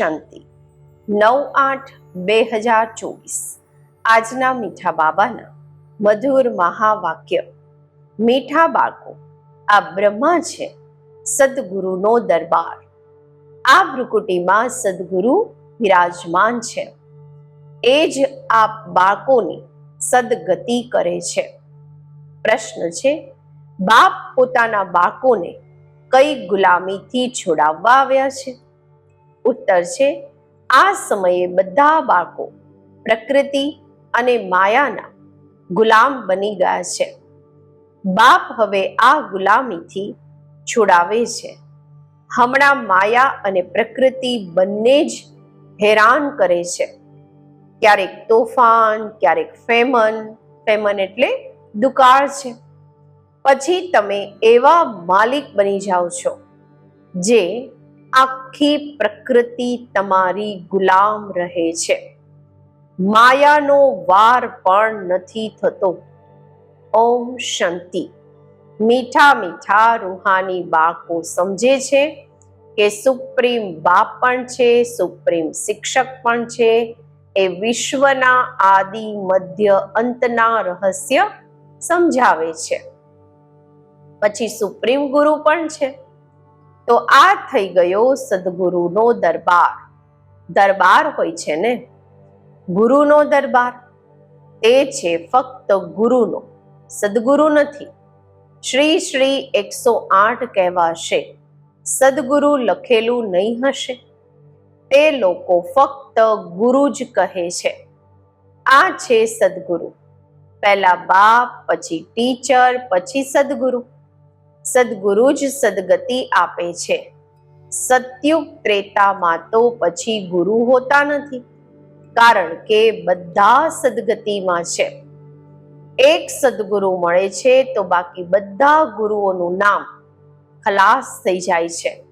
શાંતિ. નવ આઠ બે હજાર ચોવીસ. આજના મીઠા બાબાના મધુર મહાવાક્ય, મીઠા બાળકો, આ બ્રહ્મા છે સદગુરુનો દરબાર. આ ભ્રુકુટીમાં સદગુરુ વિરાજમાન છે. એ જ આ બાળકોની સદગતિ કરે છે. પ્રશ્ન છે, બાપ પોતાના બાળકોને કઈ ગુલામીથી છોડાવવા આવ્યા છે? ઉત્તર છે. આ સમયે બધા બાળકો પ્રકૃતિ અને માયાના ગુલામ બની ગયા છે. બાપ હવે આ ગુલામીથી છોડાવે છે. હમણાં માયા અને પ્રકૃતિ બંને જ હેરાન કરે છે. ક્યારેક તોફાન, ક્યારેક ફેમન ફેમન એટલે દુકાળ છે. પછી તમે એવા માલિક બની જાઓ છો, જે આખી પ્રકૃતિ તમારી ગુલામ રહે છે. માયાનો વાર પણ નથી થતો. ઓમ શાંતિ. મીઠા મીઠા રૂહાની બાકો સમજે છે કે સુપ્રીમ બાપ પણ છે, સુપ્રીમ શિક્ષક પણ છે. એ વિશ્વના આદિ મધ્ય અંતના રહસ્ય સમજાવે છે. પછી સુપ્રીમ ગુરુ પણ છે. તો આ થઈ ગયો સદગુરુનો દરબાર. દરબાર હોય છે ને? ગુરુનો દરબાર. તે છે ફક્ત ગુરુનો. સદગુરુ નથી. શ્રી શ્રી એકસો આઠ કહેવાશે. સદગુરુ લખેલું નહીં હશે. તે લોકો ફક્ત ગુરુ જ કહે છે. આ છે સદગુરુ. પહેલા બાપ, પછી ટીચર, પછી સદગુરુ. સદગુરુ જ સદગતિ આપે છે. સત્યુગ ત્રેતામાં તો પછી ગુરુ હોતા નથી. કારણ કે બધા સદગતિમાં છે. એક સદગુરુ મળે છે તો બાકી બધા ગુરુઓનું નામ ખલાસ થઈ જાય છે.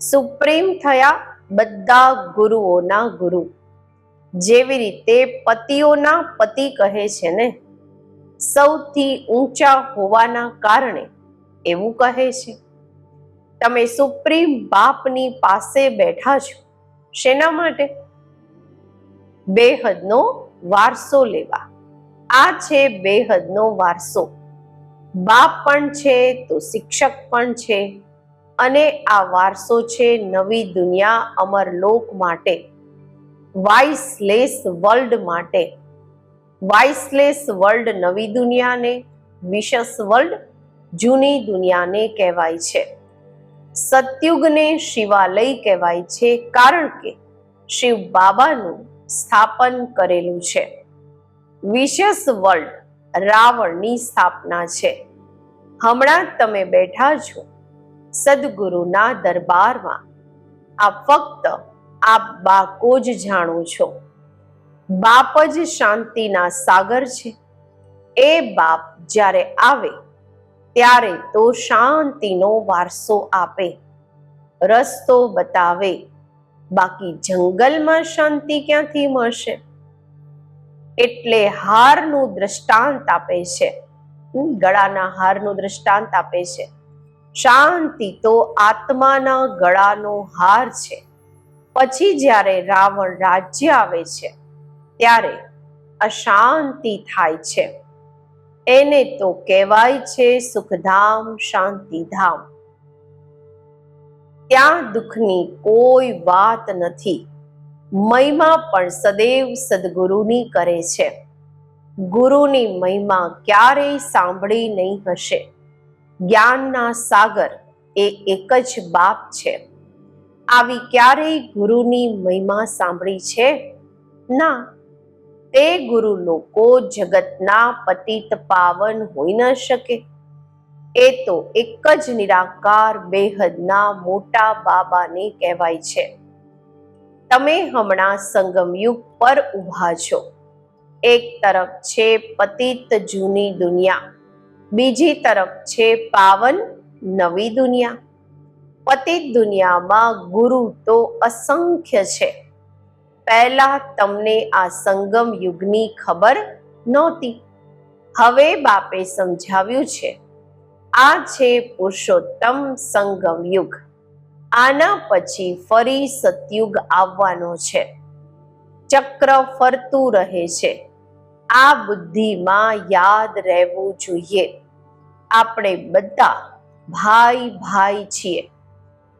સુપ્રીમ થયા બધા ગુરુઓના ગુરુ. જેવી રીતે પતિઓના પતિ કહે છે ને, સૌથી ઊંચા હોવાના કારણે એવું કહે છે, તમે સુપ્રીમ બાપની પાસે બેઠા છો, શેના માટે? બેહદનો વારસો લેવા. આ છે બેહદનો વારસો. બાપ પણ છે, તો શિક્ષક પણ છે, અને આ વારસો છે નવી દુનિયા અમરલોક માટે, વાઇસલેસ વર્લ્ડ માટે. વાઇસલેસ વર્લ્ડ નવી દુનિયાને, વિશસ વર્લ્ડ જૂની દુનિયાને કહેવાય છે. સતયુગને શિવાલય કહેવાય છે કારણ કે શિવ બાબાનું સ્થાપન કરેલું છે. વિશેષ વર્લ્ડ રાવણની સ્થાપના છે. હમણાં તમે બેઠા છો સદગુરુના દરબારમાં. આ ફક્ત આપ બાકો જ જાણો છો. બાપ જ શાંતિના સાગર છે. એ બાપ જ્યારે આવે ત્યારે તો શાંતિનો વારસો આપે, રસ્તો બતાવે. બાકી જંગલમાં શાંતિ ક્યાંથી મળશે? એટલે હારનું દ્રષ્ટાંત આપે છે. ગળાના હારનું દ્રષ્ટાંત આપે છે. શાંતિ તો આત્માના ગળાનો હાર છે. પછી જ્યારે રાવણ રાજ્ય આવે છે, ત્યારે અશાંતિ થાય છે. એને તો કહેવાય છે સુખધામ, શાંતિધામ. ત્યાં દુઃખની કોઈ વાત નથી. મહિમા પણ સદૈવ સદગુરુની કરે છે. ગુરુની મહિમા ક્યારેય સાંભળી નહીં હશે. જ્ઞાનના સાગર એ એક જ બાપ છે. આવી ક્યારેય ગુરુની મહિમા સાંભળી છે? ના. તે ગુરુ લોકો જગતના પતિત પાવન હોઈ ન શકે. એ તો એક જ નિરાકાર, બેહદના મોટા બાબાને કહેવાય છે. તમે હમણાં સંગમયુગ પર ઊભા છો. એક તરફ છે પતિત જૂની દુનિયા, બીજી તરફ છે પાવન નવી દુનિયા. પતિત દુનિયામાં ગુરુ તો અસંખ્ય છે. પહેલા તમને આ સંગમ યુગની ખબર નહોતી. હવે બાપે સમજાવ્યું છે. આ છે પુરુષોત્તમ સંગમ યુગ. આના પછી ફરી સતયુગ આવવાનો છે. ચક્ર ફરતું રહે છે. આ બુદ્ધિમાં યાદ રહેવું જોઈએ. આપણે બધા ભાઈ ભાઈ છીએ.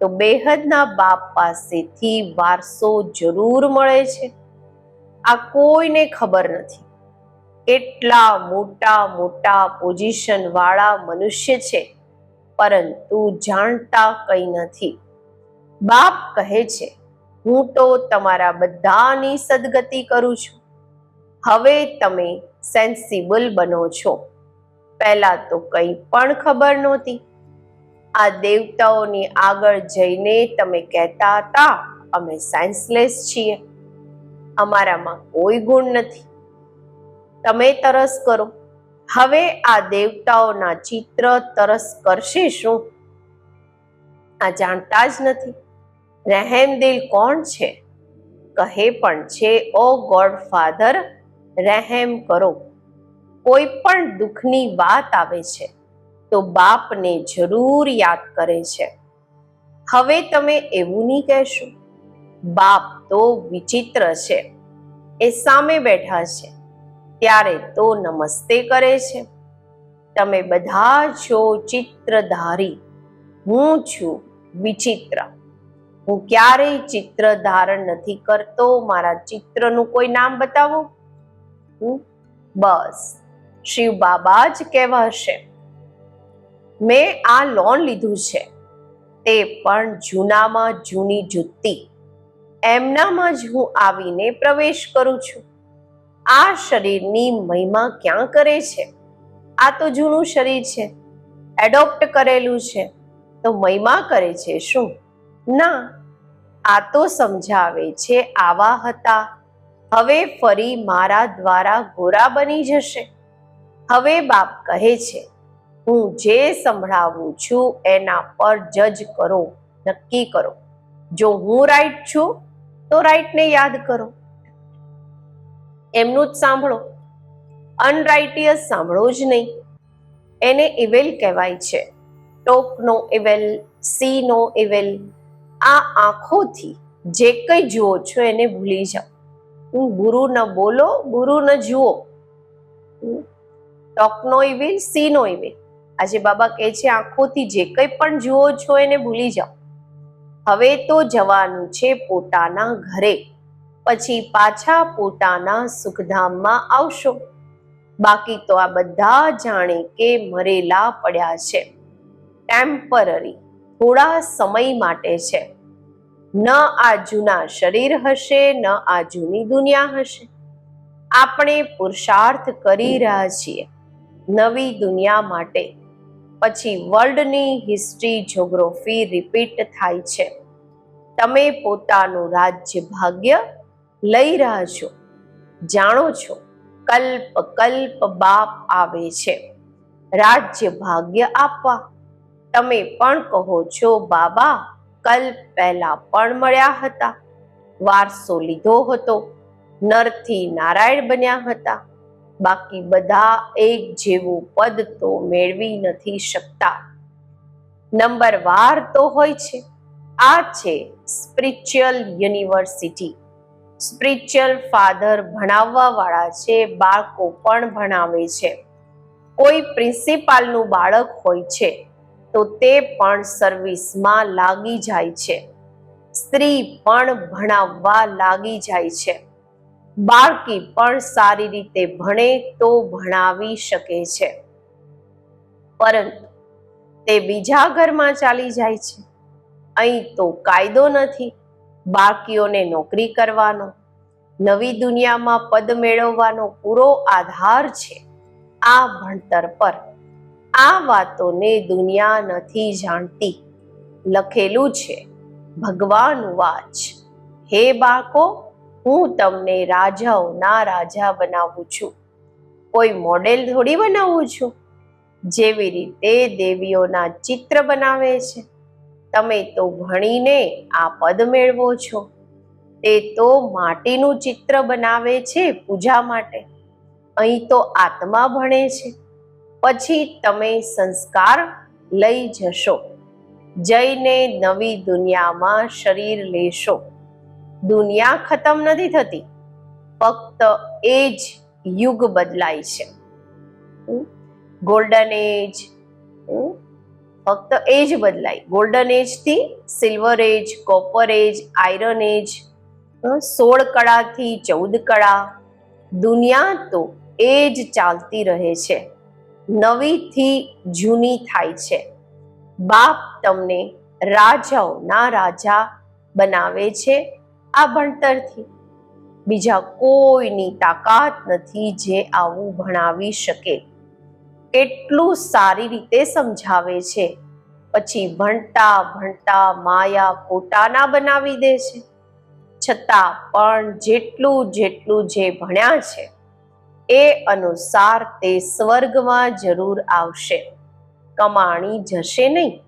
તો બેહદના બાપ પાસેથી વારસો જરૂર મળે છે. આ કોઈને ખબર નથી. કેટલા મોટા મોટા પોઝિશન વાળા મનુષ્ય છે, પરંતુ જાણતા કંઈ નથી. બાપ કહે છે, હું તો તમારા બધાની સદગતિ કરું છું. હવે તમે સેન્સિબલ બનો છો. પહેલા તો કંઈ પણ ખબર નહોતી. આ દેવતાઓની આગળ જઈને તમે કહેતા હતા, અમે સાયન્સલેસ છીએ. અમારામાં કોઈ ગુણ નથી. તમે તરસ કરો. હવે આ દેવતાઓના ચિત્ર તરસ કરશે શું? આ જાણતા જ નથી. રહેમદિલ કોણ છે? કહે પણ છે, ઓ ગોડ ફાધર, રહેમ કરો. કોઈ પણ દુઃખની વાત આવે છે. તો બાપને જરૂર યાદ કરે છે. હવે તમે એવું નહીં કહેશો. બાપ તો વિચિત્ર છે. એ સામે બેઠા છે. ત્યારે તો નમસ્તે કરે છે. તમે બધા છો ચિત્રધારી. હું છું વિચિત્ર. હું ક્યારેય ચિત્ર ધારણ નથી કરતો. મારા ચિત્રનું કોઈ નામ બતાવો? હું? બસ. શિવ બાબા જ કહેવાશે મેં આ લોન લીધું છે. તે પણ જૂનામાં જૂની જુત્તી એમનામાં જ હું આવીને પ્રવેશ કરું છું. આ શરીરની મહિમા ક્યાં કરે છે? આ તો જૂનું શરીર છે. એડોપ્ટ કરેલું છે. તો મહિમા કરે છે શું? ના, આ તો સમજાવે છે આવા હતા. હવે ફરી મારા દ્વારા ગોરા બની જશે. હવે બાપ કહે છે હું જે સંભળાવું છું એના પર જજ કરો, નક્કી કરો. જો હું રાઈટ છું, તો રાઈટને યાદ કરો. એમનું જ સાંભળો. અનરાઇટિયસ સાંભળો જ નહીં. એને ઇવેલ કહેવાય છે. ટોકનો ઇવેલ સીનો ઇવેલ આ આંખોથી જે કંઈ જુઓ છો એને ભૂલી જાઓ. હું ગુરુ ન બોલો, ગુરુ ન જુઓ. ટોકનો ઇવેલ સીનો ઇવેલ આજે બાબા કહે છે, આંખોથી જે કંઈ પણ જુઓ છો એને ભૂલી જાઓ. હવે તો જવાનું છે પોતાના ઘરે. પછી પાછા પોતાના સુખધામમાં આવશો. બાકી તો આ બધા જાણે કે મરેલા પડ્યા છે. ટેમ્પરરી થોડા સમય માટે છે. ન આ જૂના શરીર હશે, ન આ જૂની દુનિયા હશે. આપણે પુરુષાર્થ કરી રહ્યા છીએ નવી દુનિયા માટે. પછી વર્લ્ડની હિસ્ટ્રી જ્યોગ્રોફી રિપીટ થાય છે. તમે પોતાનું રાજ્ય ભાગ્ય લઈ રહ્યા છો. જાણો છો, કલ્પ કલ્પ બાપ આવે છે. રાજ્ય ભાગ્ય આપવા. તમે પણ કહો છો, બાબા, કલ્પ પહેલા પણ મળ્યા હતા. વારસો લીધો હતો. નરથી નારાયણ બન્યા હતા. બાકી બધા એક જેવું પદ તો મેળવી નથી શકતા. નંબર વાર તો હોય છે. આ છે સ્પિરિચ્યુઅલ યુનિવર્સિટી. સ્પિરિચ્યુઅલ ફાધર ભણાવવા વાળા છે, બાળકો પણ ભણાવે છે. કોઈ પ્રિન્સિપાલનું બાળક હોય છે, તો તે પણ સર્વિસમાં લાગી જાય છે. સ્ત્રી પણ ભણાવવા લાગી જાય છે. બાળકી પણ સારી રીતે ભણે તો ભણાવી શકે છે. પરંતુ તે બીજા ઘરમાં ચાલી જાય છે. અહીં તો કાયદો નથી. બાળકીઓને નોકરી કરવાનો, નવી દુનિયામાં પદ મેળવવાનો પૂરો આધાર છે. આ ભણતર પર આ વાતોને દુનિયા નથી જાણતી. લખેલું છે, ભગવાન વાચ, હે બાળકો હું તમને રાજાઓના રાજા બનાવું છું. કોઈ મોડેલ થોડી બનાવું છું? જેવી રીતે દેવીઓના ચિત્ર બનાવે છે. તમે તો ભણીને આ પદ મેળવો છો. તે તો માટીનું ચિત્ર બનાવે છે પૂજા માટે. અહીં તો આત્મા ભણે છે. પછી તમે સંસ્કાર લઈ જશો. જઈને નવી દુનિયામાં શરીર લેશો. દુનિયા ખતમ નથી થતી. ફક્ત એ જ યુગ બદલાય છે. ગોલ્ડન એજ ફક્ત એજ બદલાય. Golden એજથી silver age copper age iron age સોળ કળાથી ચૌદ કળા. દુનિયા તો એ જ ચાલતી રહે છે. નવીથી જૂની થાય છે. બાપ તમને રાજાઓના રાજા બનાવે છે. આ ભણતરથી. બીજા કોઈની તાકાત નથી જે આવું ભણાવી શકે. કેટલું સારી રીતે સમજાવે છે. પછી ભણતા ભણતા માયા પોતાના બનાવી દે છે. છતાં પણ જેટલું જેટલું જે ભણ્યા છે, એ અનુસાર તે સ્વર્ગમાં જરૂર આવશે. કમાણી જશે નહીં.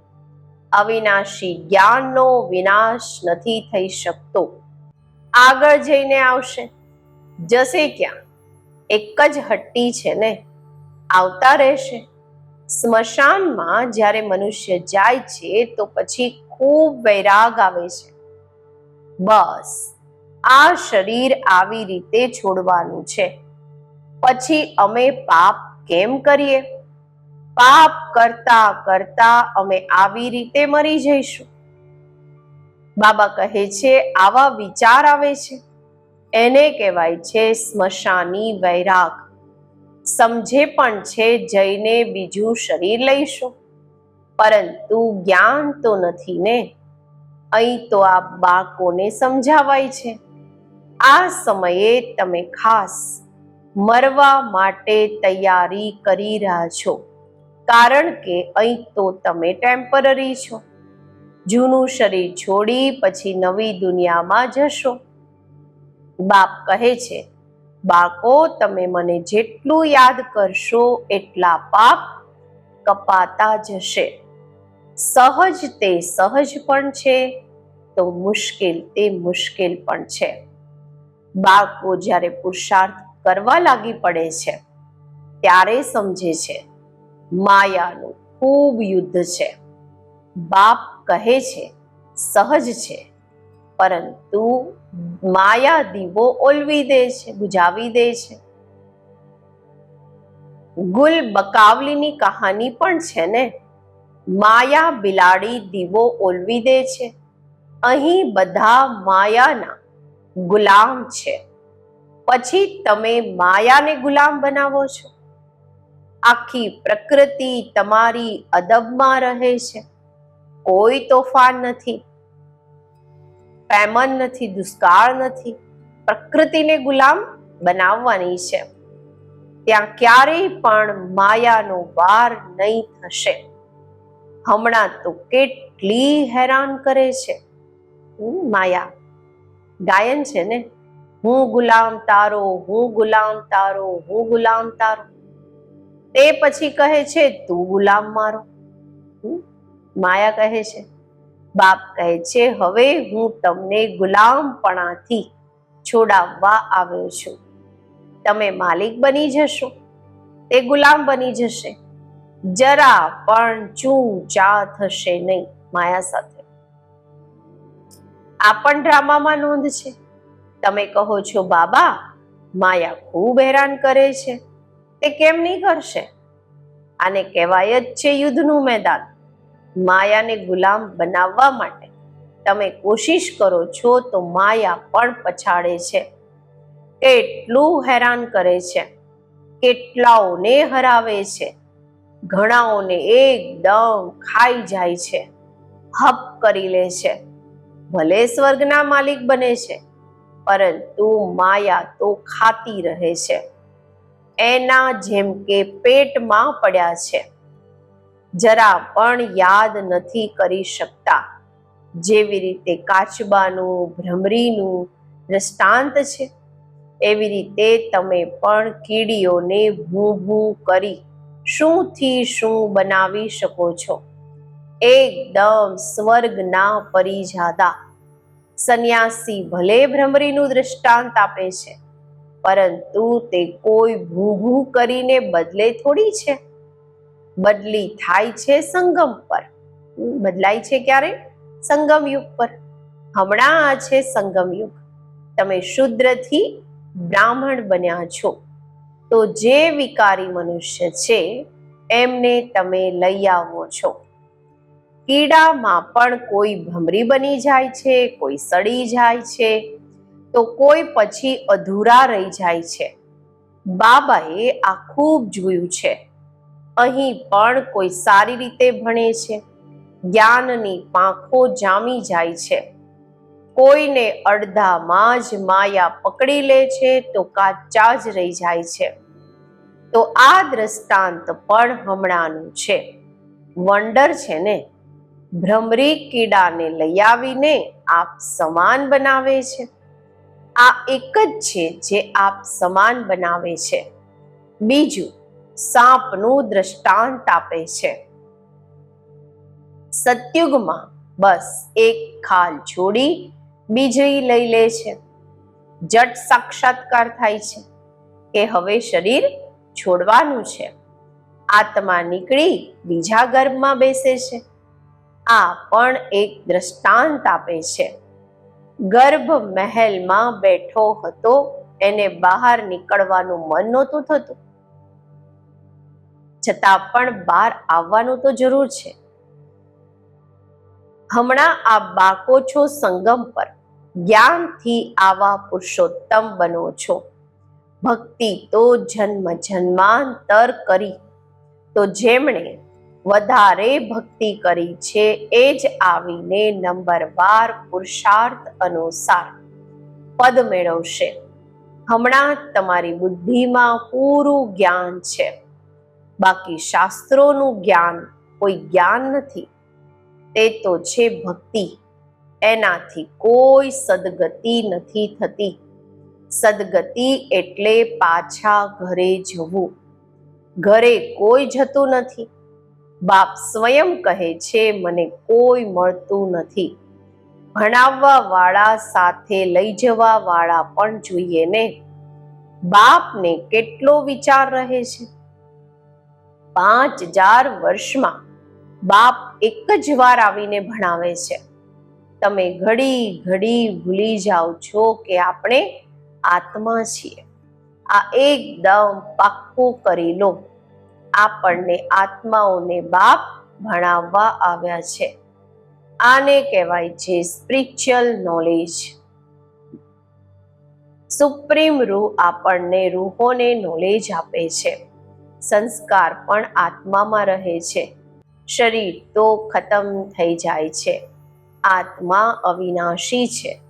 અવિનાશી જ્ઞાનનો વિનાશ નથી થઈ શકતો. આગળ જઈને આવશે. જશે ક્યાં? એક જ હટ્ટી છે ને? આવતા રહેશે. સ્મશાનમાં જ્યારે મનુષ્ય જાય છે તો પછી ખૂબ વૈરાગ આવે છે. બસ, આ શરીર આવી રીતે છોડવાનું છે. પછી અમે પાપ કેમ કરીએ? પાપ કરતા કરતા અમે આવી રીતે મરી જઈશું. બાબા કહે છે, આવા વિચાર આવે છે. એને કહેવાય છે, સ્મશાની વૈરાગ. સમજે પણ છે, જઈને બીજું શરીર લઈશું. પરંતુ જ્ઞાન તો નથી ને. અહીં તો આ બાળકોને સમજાવાય છે. આ સમયે તમે ખાસ મરવા માટે તૈયારી કરી રહ્યા છો. કારણ કે અહીં તો તમે ટેમ્પરરી છો. જૂનું શરીર છોડી પછી નવી દુનિયામાં જશો. બાપ કહે છે, બાળકો, તમે મને જેટલું યાદ કરશો એટલા પાપ કપાતા જશે. સહજ તે સહજ પણ છે, તો મુશ્કેલ તે મુશ્કેલ પણ છે. બાળકો જ્યારે પુરુષાર્થ કરવા લાગી પડે છે, ત્યારે સમજે છે, માયાનું ખૂબ યુદ્ધ છે. બાપ કહે છે, સહજ છે. પરંતુ માયા દીવો ઓલવી દે છે બુજાવી દે છે. ગુલ બકાવલીની કહાની પણ છે ને? માયા બિલાડી દીવો ઓલવી દે છે. અહીં બધા માયાના ગુલામ છે. પછી તમે માયાને ગુલામ બનાવો છો? આખી પ્રકૃતિ તમારી અદબમાં રહે છે. કોઈ તોફાન નથી પેમન નથી, દુષ્કાળ નથી, પ્રકૃતિને ગુલામ બનાવવાની છે. ત્યાં ક્યારેય પણ માયાનો વાર નહીં થશે. હમણાં તો કેટલી હેરાન કરે છે. માયા. ગાયન છે ને? હું ગુલામ તારો, હું ગુલામ તારો, હું ગુલામ તારો. તે પછી કહે છે, તું ગુલામ મારો. માયા કહે છે, બાપ કહે છે, હવે હું તમને ગુલામપણાથી છોડાવવા આવ્યો છું. તમે માલિક બની જશો, તે ગુલામ બની જશે. જરા પણ ચૂં ચા થશે નહીં માયા સાથે. આ પણ ડ્રામામાં નોંધ છે. તમે કહો છો, બાબા, માયા ખૂબ હેરાન કરે છે, તે કેમ નહીં કરશે? આને કહેવાય જ છે યુદ્ધનું મેદાન. માયાને ગુલામ બનાવવા માટે તમે કોશિશ કરો છો તો માયા પણ પછાડે છે. કેટલું હેરાન કરે છે. કેટલાઓને હરાવે છે. ઘણાઓને એકદમ ખાઈ જાય છે. હપ કરી લે છે. ભલે સ્વર્ગના માલિક બને છે, પરંતુ માયા તો ખાતી રહે છે. એના જેમ કે પેટમાં પડ્યા છે. જરા પણ યાદ નથી કરી શકતા. જેવી રીતે કાચબાનું, ભ્રમરીનું દ્રષ્ટાંત છે, એવી રીતે તમે પણ કીડીઓને ભૂ ભૂ કરી શુંથી શું બનાવી શકો છો. એકદમ સ્વર્ગના પરિજાદા સંન્યાસી ભલે ભ્રમરીનું દ્રષ્ટાંત આપે છે, પરંતુ તે કોઈ ભૂ ભૂ કરીને બદલે થોડી છે. બદલી થાય છે સંગમ પર. બદલાય છે ક્યારે? સંગમ યુગ પર. હમણાં આ છે સંગમ યુગ તમે શુદ્રથી બ્રાહ્મણ બન્યા છો. તો જે વિકારી મનુષ્ય છે, એમને તમે લઈ આવો છો. કીડામાં પણ કોઈ ભમરી બની જાય છે, કોઈ સડી જાય છે, તો કોઈ પછી અધૂરા રહી જાય છે. બાબાએ આ ખૂબ જોયું છે. અહીં પણ કોઈ સારી રીતે ભણે છે. જ્ઞાનની પાંખો જામી જાય છે. કોઈને અડધામાં જ માયા પકડી લે છે તો કાચા જ રહી જાય છે. તો આ દ્રષ્ટાંત પણ હમણાંનું છે. વંડર છે ને? ભ્રમરી કીડાને લઈ આવીને આપ સમાન બનાવે છે. આ એક જ છે જે આપ સમાન બનાવે છે. બીજું સાપનું દ્રષ્ટાંત આપે છે. સતયુગમાં બસ એક ખાલ છોડી બીજી લઈ લે છે. જટ સાક્ષાત્કાર થાય છે કે હવે શરીર છોડવાનું છે. આત્મા નીકળી બીજા ગર્ભમાં બેસે છે. આ પણ એક દ્રષ્ટાંત આપે છે. ગર્ભ મહેલમાં બેઠો હતો, એને બહાર નીકળવાનું મન નહોતું થતું. છતાં પણ બહાર આવવાનું તો જરૂર છે. હમણાં આ બાકો છો સંગમ પર જ્ઞાનથી આવા પુરુષોત્તમ બનો છો. ભક્તિ તો જન્મ જન્માંતર કરી. તો જેમણે વધારે ભક્તિ કરી છે એ જ આવીને નંબર બાર પુરુષાર્થ અનુસાર પદ મેળવશે. હમણાં તમારી બુદ્ધિમાં પૂરું જ્ઞાન છે. બાકી શાસ્ત્રોનું જ્ઞાન કોઈ જ્ઞાન નથી. તે તો છે ભક્તિ. એનાથી કોઈ સદગતિ નથી થતી. સદગતિ એટલે પાછા ઘરે જવું. ઘરે કોઈ જતું નથી. બાપ સ્વયં કહે છે, મને કોઈ મળતું નથી. ભણાવવા વાળા સાથે લઈ જવા વાળા પણ જોઈએ ને. બાપને કેટલો વિચાર રહે છે? પાંચ હજાર વર્ષમાં બાપ એક જ વાર આવીને ભણાવે છે. તમે ઘડી ઘડી ભૂલી જાઓ છો કે આપણે આત્મા છીએ. આ એકદમ પાક્કું કરી લો. આપણને આત્માઓને બાપ ભણાવવા આવ્યા છે. આને કહેવાય છે સ્પિરિચ્યુઅલ નોલેજ સુપ્રીમ રૂહ આપણને રૂહોને નોલેજ આપે છે. સંસ્કાર પણ આત્મામાં રહે છે. શરીર તો ખતમ થઈ જાય છે. આત્મા અવિનાશી છે.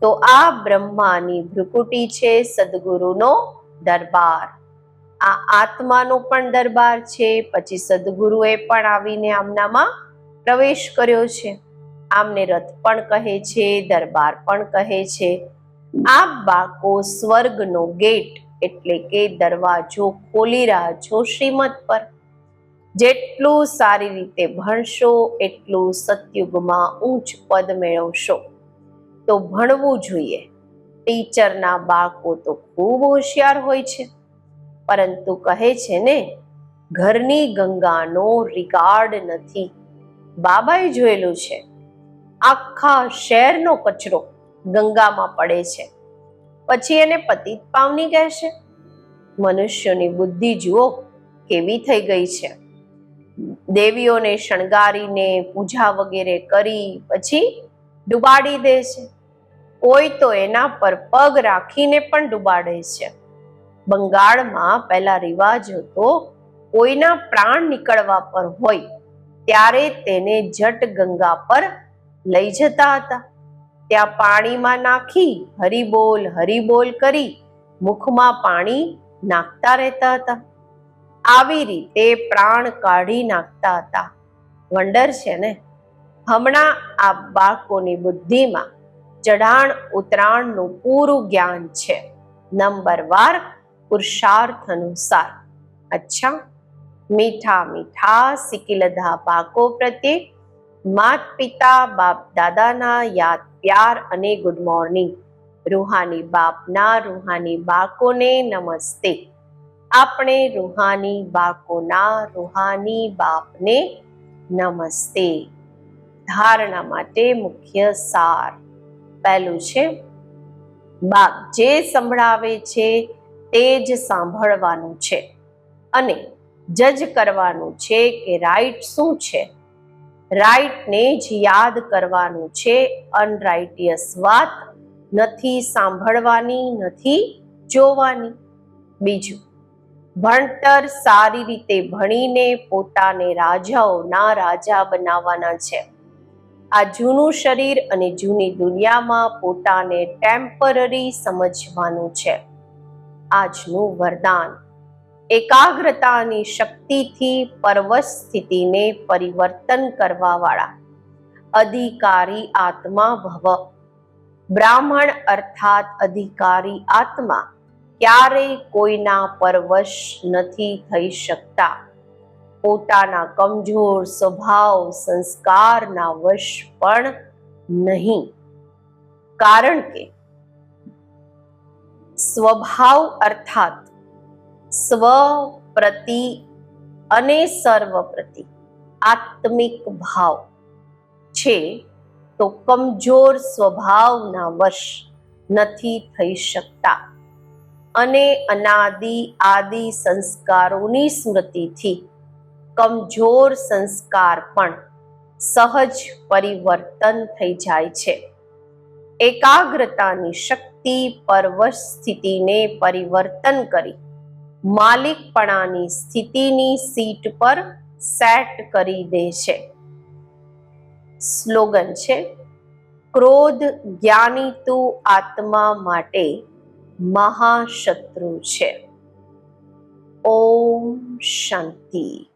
તો આ બ્રહ્માની ભ્રુકુટી છે સદગુરુનો દરબાર. આ આત્માનો પણ દરબાર છે. પછી સદગુરુએ પણ આવીને આમનામાં પ્રવેશ કર્યો છે. આમને રથ પણ કહે છે, દરબાર પણ કહે છે. આ બાકો સ્વર્ગનો ગેટ એટલે કે દરવાજો ખોલી રહ્યા છો શ્રીમત પર. જેટલું સારી રીતે ભણશો, એટલું સતયુગમાં ઊંચ પદ મેળવશો. તો ભણવું જોઈએ. ટીચરના બાળકો તો ખૂબ હોશિયાર હોય છે. પરંતુ કહે છે ને, ઘરની ગંગાનો રિગાર્ડ નથી. બાબાએ જોયેલું છે. આખા શહેરનો કચરો ગંગામાં પડે છે. પછી એને પતિત પાવની કહેશે મનુષ્યોની બુદ્ધિ જુઓ કેવી થઈ ગઈ છે. દેવીઓને શણગારીને પૂજા વગેરે કરી પછી ડુબાડી દે છે. કોઈ તો એના પર પગ રાખીને પણ ડુબાડે છે. બંગાળમાં પહેલા રિવાજ હતો, કોઈના પ્રાણ નીકળવા પર હોય ત્યારે તેને જટ ગંગા પર લઈ જતા હતા. ત્યાં પાણીમાં નાખી, હરિબોલ હરિબોલ કરી મુખમાં પાણી નાખતા રહેતા હતા. આવી રીતે પ્રાણ કાઢી નાખતા હતા. વંડર છે ને? હમણાં આ બાળકોની બુદ્ધિમાં ચઢાણ ઉતરાણનું પૂરું જ્ઞાન છે. નંબરવાર પુરુષાર્થ અનુસાર. અચ્છા. મીઠા મીઠા સિકિલધા પાકો પ્રત્યે માત પિતા બાપ દાદાના યાદ પ્યાર અને ગુડ મોર્નિંગ રૂહાની બાપના રૂહાની બાકોને નમસ્તે. આપણે રૂહાની બાકોના રૂહાની બાપને નમસ્તે. ધારણા માટે મુખ્ય સાર. પહેલું છે, બાપ જે સંભળાવે છે તે જ સાંભળવાનું છે. અને જજ કરવાનું છે કે રાઈટ શું છે. રાઈટને જ યાદ કરવાનું છે. અનરાઇટિયસ વાત નથી સાંભળવાની, નથી જોવાની. બીજું, ભણતર સારી રીતે ભણીને પોતાને રાજાઓના રાજા બનાવવાના છે. આ જૂનું શરીર અને જૂની દુનિયામાં પોતાને ટેમ્પરરી સમજવાનું છે. આજનું વરદાન. એકાગ્રતાની શક્તિથી પરવશ સ્થિતિને પરિવર્તન કરવાવાળા. અધિકારી આત્મા ભવ. બ્રાહ્મણ અર્થાત અધિકારી આત્મા ક્યારેય કોઈના પરવશ નથી થઈ શકતા. પોતાના કમજોર સ્વભાવ સંસ્કારના વશ પણ નહીં. કારણ કે સ્વભાવ અર્થાત સ્વ પ્રતિ અને સર્વ પ્રતિ આત્મિક ભાવ છે તો કમજોર સ્વભાવના વશ નથી થઈ શકતા. અને અનાદિ આદિ સંસ્કારોની સ્મૃતિથી કમજોર સંસ્કાર પણ સહજ પરિવર્તન થઈ જાય છે. એકાગ્રતાની શક્તિ પરવશ સ્થિતિને પરિવર્તન કરી માલિકપણાની સ્થિતિની સીટ પર સેટ કરી દે છે. સ્લોગન છે, ક્રોધ જ્ઞાની તું આત્મા માટે મહાશત્રુ છે. ઓમ શાંતિ.